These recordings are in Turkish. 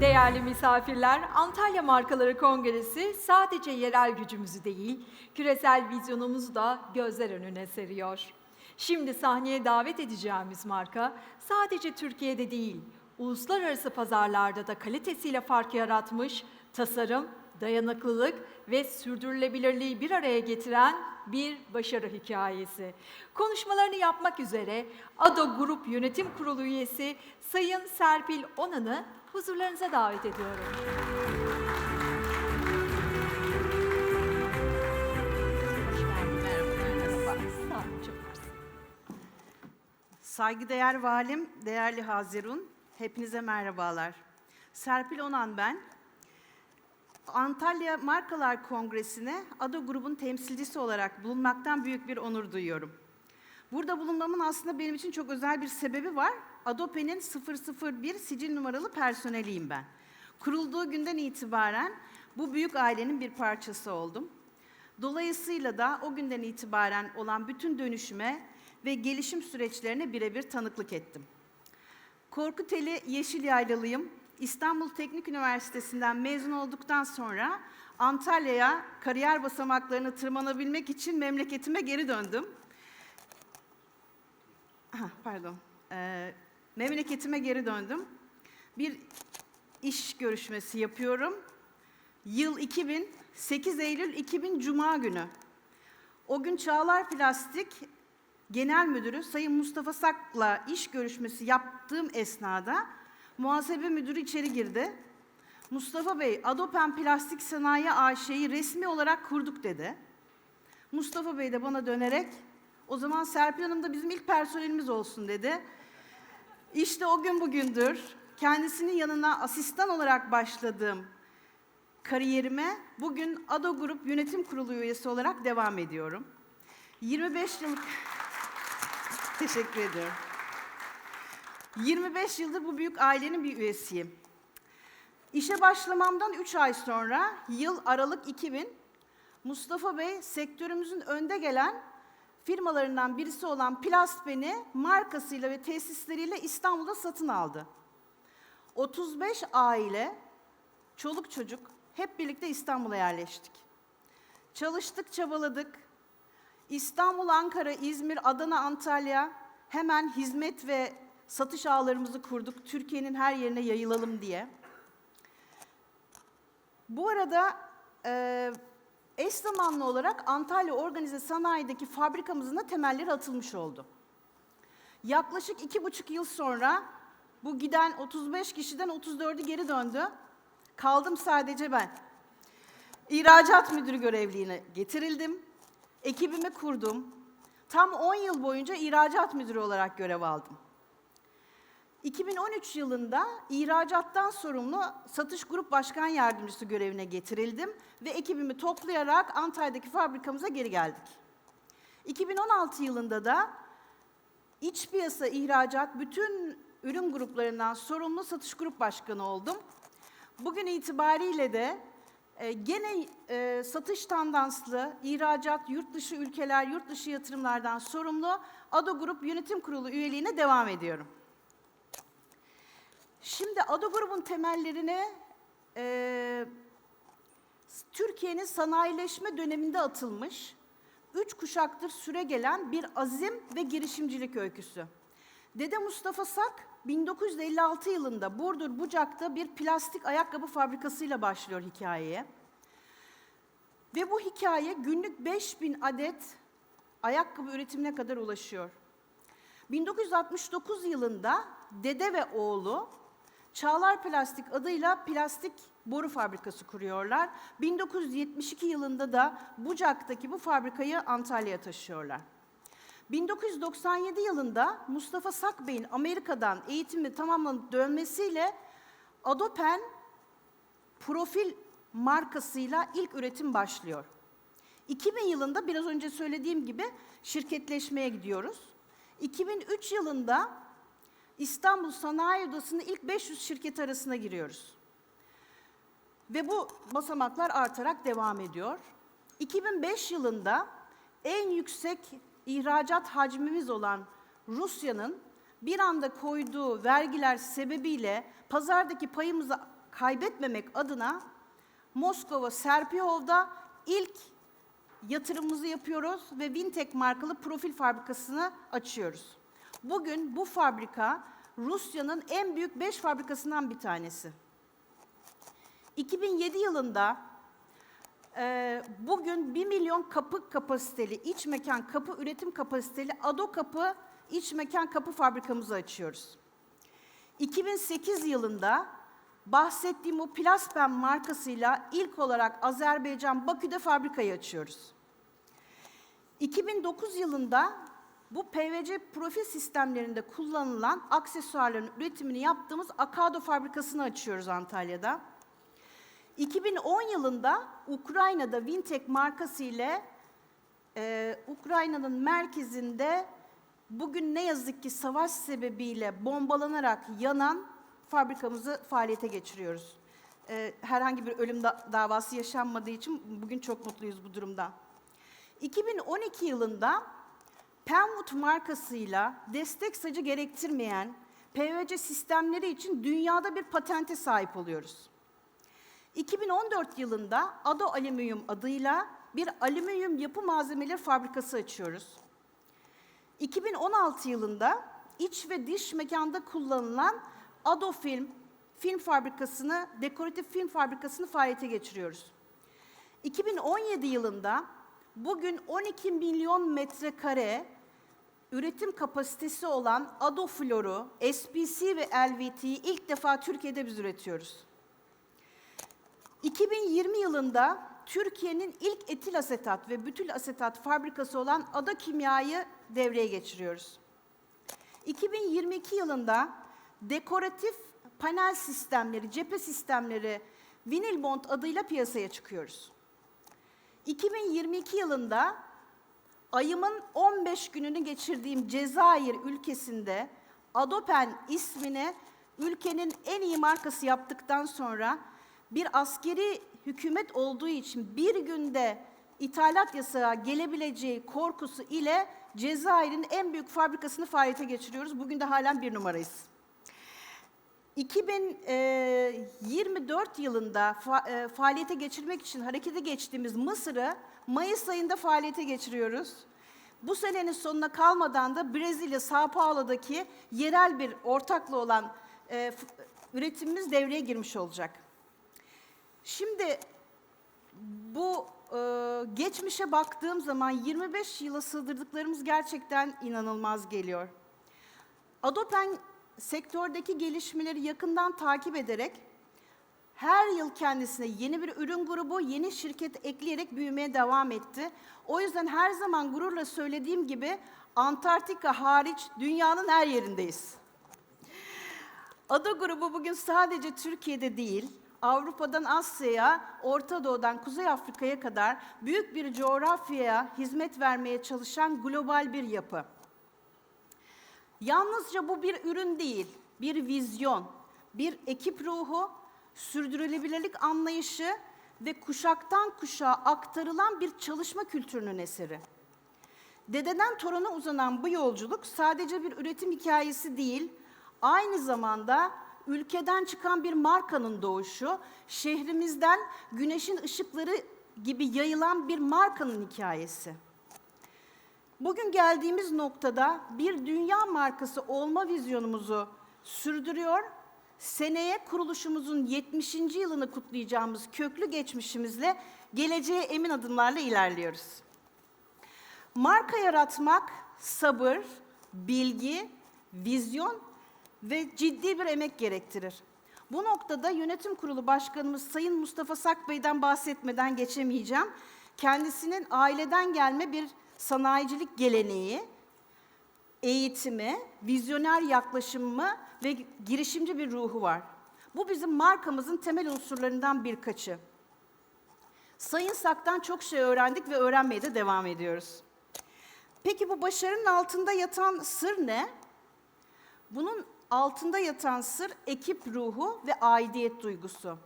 Değerli misafirler, Antalya Markaları Kongresi sadece yerel gücümüzü değil, küresel vizyonumuzu da gözler önüne seriyor. Şimdi sahneye davet edeceğimiz marka sadece Türkiye'de değil, uluslararası pazarlarda da kalitesiyle fark yaratmış, tasarım, dayanıklılık ve sürdürülebilirliği bir araya getiren bir başarı hikayesi. Konuşmalarını yapmak üzere ADO Grup Yönetim Kurulu üyesi Sayın Serpil Onan'ı huzurlarınıza davet ediyorum. Saygıdeğer valim, değerli Hazirun, hepinize merhabalar. Serpil Onan ben. Antalya Markalar Kongresi'ne ADO grubun temsilcisi olarak bulunmaktan büyük bir onur duyuyorum. Burada bulunmamın aslında benim için çok özel bir sebebi var. ADOPE'nin 001 sicil numaralı personeliyim ben. Kurulduğu günden itibaren bu büyük ailenin bir parçası oldum. Dolayısıyla da o günden itibaren olan bütün dönüşüme ve gelişim süreçlerine birebir tanıklık ettim. Korkuteli Yeşil Yaylalıyım. İstanbul Teknik Üniversitesi'nden mezun olduktan sonra Antalya'ya kariyer basamaklarını tırmanabilmek için memleketime geri döndüm. Aha, pardon. Ee, memleketime geri döndüm. Bir iş görüşmesi yapıyorum. Yıl 2000, 8 Eylül 2000 Cuma günü. O gün Çağlar Plastik Genel Müdürü Sayın Mustafa Sak'la iş görüşmesi yaptığım esnada muhasebe müdürü içeri girdi. Mustafa Bey, Adopen Plastik Sanayi AŞ'yi resmi olarak kurduk dedi. Mustafa Bey de bana dönerek o zaman Serpil Hanım da bizim ilk personelimiz olsun dedi. İşte o gün bugündür kendisinin yanına asistan olarak başladığım kariyerime bugün ADO Grup Yönetim Kurulu üyesi olarak devam ediyorum. 25 yıllık Teşekkür ediyorum. 25 yıldır bu büyük ailenin bir üyesiyim. İşe başlamamdan 3 ay sonra yıl Aralık 2000 Mustafa Bey sektörümüzün önde gelen firmalarından birisi olan Plastben'i markasıyla ve tesisleriyle İstanbul'da satın aldı. 35 aile, çoluk çocuk hep birlikte İstanbul'a yerleştik. Çalıştık, çabaladık. İstanbul, Ankara, İzmir, Adana, Antalya hemen hizmet ve satış ağlarımızı kurduk. Türkiye'nin her yerine yayılalım diye. Bu arada e, eş zamanlı olarak Antalya Organize Sanayi'deki fabrikamızın da temelleri atılmış oldu. Yaklaşık iki buçuk yıl sonra bu giden 35 kişiden 34'ü geri döndü. Kaldım sadece ben. İhracat müdürü görevliğine getirildim. Ekibimi kurdum. Tam 10 yıl boyunca ihracat müdürü olarak görev aldım. 2013 yılında ihracattan sorumlu satış grup başkan yardımcısı görevine getirildim ve ekibimi toplayarak Antalya'daki fabrikamıza geri geldik. 2016 yılında da iç piyasa ihracat bütün ürün gruplarından sorumlu satış grup başkanı oldum. Bugün itibariyle de e, gene e, satış tandanslı, ihracat, yurt dışı ülkeler, yurt dışı yatırımlardan sorumlu ADO Grup Yönetim Kurulu üyeliğine devam ediyorum. Şimdi ADO grubun temellerine e, Türkiye'nin sanayileşme döneminde atılmış, üç kuşaktır süre gelen bir azim ve girişimcilik öyküsü. Dede Mustafa Sak 1956 yılında Burdur Bucak'ta bir plastik ayakkabı fabrikasıyla başlıyor hikayeye. Ve bu hikaye günlük 5000 adet ayakkabı üretimine kadar ulaşıyor. 1969 yılında dede ve oğlu Çağlar Plastik adıyla plastik boru fabrikası kuruyorlar. 1972 yılında da Bucak'taki bu fabrikayı Antalya'ya taşıyorlar. 1997 yılında Mustafa Sak Bey'in Amerika'dan eğitimi tamamlanıp dönmesiyle Adopen profil markasıyla ilk üretim başlıyor. 2000 yılında biraz önce söylediğim gibi şirketleşmeye gidiyoruz. 2003 yılında İstanbul Sanayi Odası'nın ilk 500 şirket arasına giriyoruz. Ve bu basamaklar artarak devam ediyor. 2005 yılında en yüksek ihracat hacmimiz olan Rusya'nın bir anda koyduğu vergiler sebebiyle pazardaki payımızı kaybetmemek adına Moskova Serpiyol'da ilk yatırımımızı yapıyoruz ve Vintek markalı profil fabrikasını açıyoruz. Bugün bu fabrika Rusya'nın en büyük 5 fabrikasından bir tanesi. 2007 yılında e, bugün 1 milyon kapı kapasiteli, iç mekan kapı üretim kapasiteli Ado Kapı iç mekan kapı fabrikamızı açıyoruz. 2008 yılında bahsettiğim o Plaspen markasıyla ilk olarak Azerbaycan Bakü'de fabrikayı açıyoruz. 2009 yılında bu PVC profil sistemlerinde kullanılan aksesuarların üretimini yaptığımız Akado fabrikasını açıyoruz Antalya'da. 2010 yılında Ukrayna'da Vintek markası ile e, Ukrayna'nın merkezinde bugün ne yazık ki savaş sebebiyle bombalanarak yanan fabrikamızı faaliyete geçiriyoruz. E, herhangi bir ölüm da- davası yaşanmadığı için bugün çok mutluyuz bu durumda. 2012 yılında Penwood markasıyla destek sacı gerektirmeyen PVC sistemleri için dünyada bir patente sahip oluyoruz. 2014 yılında Ado Alüminyum adıyla bir alüminyum yapı malzemeleri fabrikası açıyoruz. 2016 yılında iç ve dış mekanda kullanılan Ado Film film fabrikasını, dekoratif film fabrikasını faaliyete geçiriyoruz. 2017 yılında bugün 12 milyon metrekare üretim kapasitesi olan Ado Flor'u, SPC ve LVT'yi ilk defa Türkiye'de biz üretiyoruz. 2020 yılında Türkiye'nin ilk etil asetat ve bütül asetat fabrikası olan Ada Kimya'yı devreye geçiriyoruz. 2022 yılında dekoratif panel sistemleri, cephe sistemleri Vinil Bond adıyla piyasaya çıkıyoruz. 2022 yılında ayımın 15 gününü geçirdiğim Cezayir ülkesinde Adopen ismini ülkenin en iyi markası yaptıktan sonra bir askeri hükümet olduğu için bir günde ithalat yasağı gelebileceği korkusu ile Cezayir'in en büyük fabrikasını faaliyete geçiriyoruz. Bugün de halen bir numarayız. 2024 yılında fa- e, faaliyete geçirmek için harekete geçtiğimiz Mısır'ı Mayıs ayında faaliyete geçiriyoruz. Bu senenin sonuna kalmadan da Brezilya, Sao Paulo'daki yerel bir ortaklı olan e, üretimimiz devreye girmiş olacak. Şimdi bu e, geçmişe baktığım zaman 25 yıla sığdırdıklarımız gerçekten inanılmaz geliyor. Adopen sektördeki gelişmeleri yakından takip ederek her yıl kendisine yeni bir ürün grubu, yeni şirket ekleyerek büyümeye devam etti. O yüzden her zaman gururla söylediğim gibi Antarktika hariç dünyanın her yerindeyiz. Ada grubu bugün sadece Türkiye'de değil, Avrupa'dan Asya'ya, Orta Doğu'dan Kuzey Afrika'ya kadar büyük bir coğrafyaya hizmet vermeye çalışan global bir yapı. Yalnızca bu bir ürün değil, bir vizyon, bir ekip ruhu, sürdürülebilirlik anlayışı ve kuşaktan kuşağa aktarılan bir çalışma kültürünün eseri. Dededen toruna uzanan bu yolculuk sadece bir üretim hikayesi değil, aynı zamanda ülkeden çıkan bir markanın doğuşu, şehrimizden güneşin ışıkları gibi yayılan bir markanın hikayesi. Bugün geldiğimiz noktada bir dünya markası olma vizyonumuzu sürdürüyor. Seneye kuruluşumuzun 70. yılını kutlayacağımız köklü geçmişimizle geleceğe emin adımlarla ilerliyoruz. Marka yaratmak sabır, bilgi, vizyon ve ciddi bir emek gerektirir. Bu noktada yönetim kurulu başkanımız Sayın Mustafa Sak Bey'den bahsetmeden geçemeyeceğim. Kendisinin aileden gelme bir sanayicilik geleneği, eğitimi, vizyoner yaklaşımı ve girişimci bir ruhu var. Bu bizim markamızın temel unsurlarından birkaçı. Sayın Sak'tan çok şey öğrendik ve öğrenmeye de devam ediyoruz. Peki bu başarının altında yatan sır ne? Bunun altında yatan sır ekip ruhu ve aidiyet duygusu.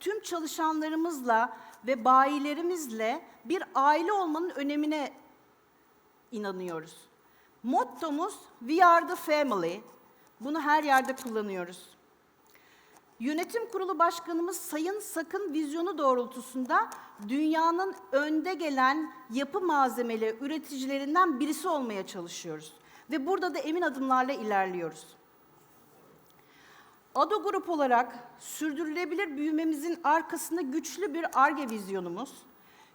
Tüm çalışanlarımızla ve bayilerimizle bir aile olmanın önemine inanıyoruz. Mottomuz We are the family. Bunu her yerde kullanıyoruz. Yönetim Kurulu Başkanımız Sayın Sakın vizyonu doğrultusunda dünyanın önde gelen yapı malzemeleri üreticilerinden birisi olmaya çalışıyoruz. Ve burada da emin adımlarla ilerliyoruz. ADO Grup olarak sürdürülebilir büyümemizin arkasında güçlü bir ARGE vizyonumuz,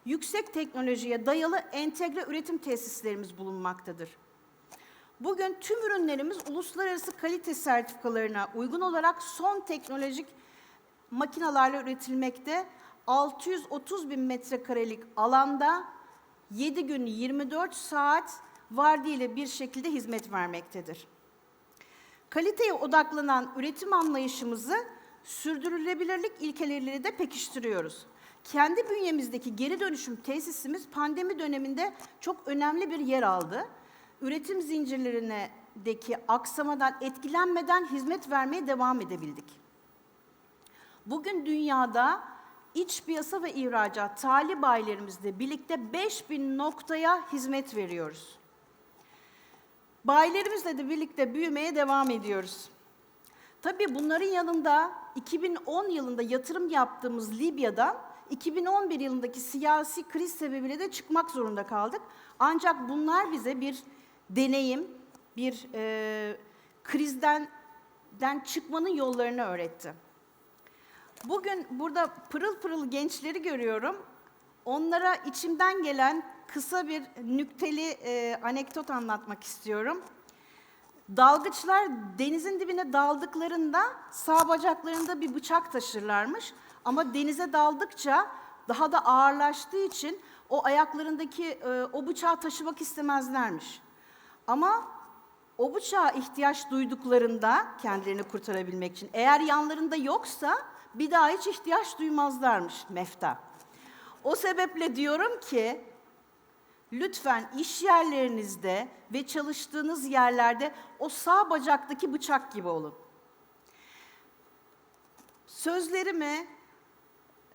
yüksek teknolojiye dayalı entegre üretim tesislerimiz bulunmaktadır. Bugün tüm ürünlerimiz uluslararası kalite sertifikalarına uygun olarak son teknolojik makinalarla üretilmekte. 630 bin metrekarelik alanda 7 gün 24 saat vardiyalı bir şekilde hizmet vermektedir. Kaliteye odaklanan üretim anlayışımızı sürdürülebilirlik ilkeleriyle de pekiştiriyoruz. Kendi bünyemizdeki geri dönüşüm tesisimiz pandemi döneminde çok önemli bir yer aldı. Üretim zincirlerindeki aksamadan etkilenmeden hizmet vermeye devam edebildik. Bugün dünyada iç piyasa ve ihracat tali bayilerimizle birlikte 5000 noktaya hizmet veriyoruz. Bayilerimizle de birlikte büyümeye devam ediyoruz. Tabii bunların yanında 2010 yılında yatırım yaptığımız Libya'dan 2011 yılındaki siyasi kriz sebebiyle de çıkmak zorunda kaldık. Ancak bunlar bize bir deneyim, bir e, krizden den çıkmanın yollarını öğretti. Bugün burada pırıl pırıl gençleri görüyorum. Onlara içimden gelen kısa bir nükteli e, anekdot anlatmak istiyorum. Dalgıçlar denizin dibine daldıklarında sağ bacaklarında bir bıçak taşırlarmış. Ama denize daldıkça daha da ağırlaştığı için o ayaklarındaki e, o bıçağı taşımak istemezlermiş. Ama o bıçağa ihtiyaç duyduklarında kendilerini kurtarabilmek için eğer yanlarında yoksa bir daha hiç ihtiyaç duymazlarmış mefta. O sebeple diyorum ki lütfen iş yerlerinizde ve çalıştığınız yerlerde o sağ bacaktaki bıçak gibi olun. Sözlerimi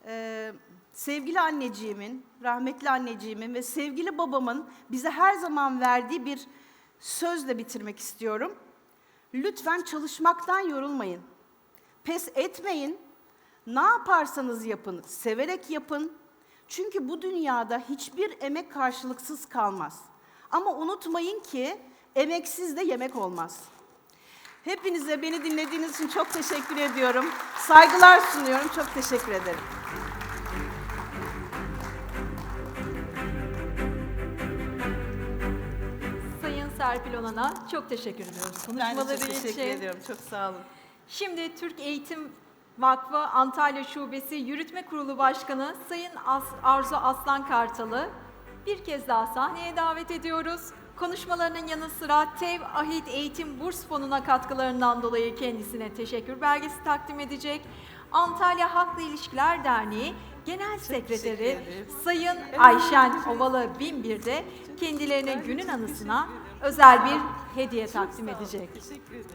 e, sevgili anneciğimin, rahmetli anneciğimin ve sevgili babamın bize her zaman verdiği bir sözle bitirmek istiyorum. Lütfen çalışmaktan yorulmayın. Pes etmeyin. Ne yaparsanız yapın, severek yapın. Çünkü bu dünyada hiçbir emek karşılıksız kalmaz. Ama unutmayın ki emeksiz de yemek olmaz. Hepinize beni dinlediğiniz için çok teşekkür ediyorum. Saygılar sunuyorum. Çok teşekkür ederim. Serpil Onan'a çok teşekkür ediyoruz Ben de konuşmaları çok teşekkür için. ediyorum. Çok sağ olun. Şimdi Türk Eğitim Vakfı Antalya Şubesi Yürütme Kurulu Başkanı Sayın As- Arzu Aslan Kartal'ı bir kez daha sahneye davet ediyoruz. Konuşmalarının yanı sıra TEV Ahit Eğitim Burs Fonu'na katkılarından dolayı kendisine teşekkür belgesi takdim edecek. Antalya Halkla İlişkiler Derneği Genel Sekreteri ederim. Sayın Ayşen Ovalı Binbir de kendilerine günün anısına özel bir hediye takdim edecek. Teşekkür ederim.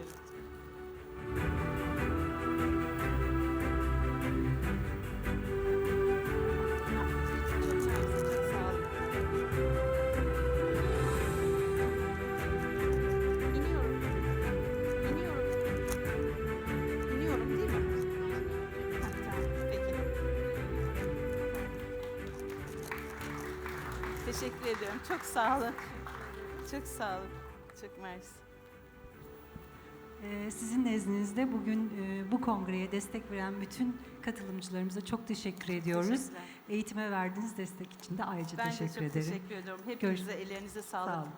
Teşekkür ediyorum. Çok sağ olun. Çok sağ olun. Çok mersi. Ee, Sizin nezdinizde bugün e, bu kongreye destek veren bütün katılımcılarımıza çok teşekkür ediyoruz. Eğitime verdiğiniz destek için de ayrıca Ben de teşekkür çok ederim. teşekkür ediyorum. Hepinize ellerinize sağlık. Sağ olun.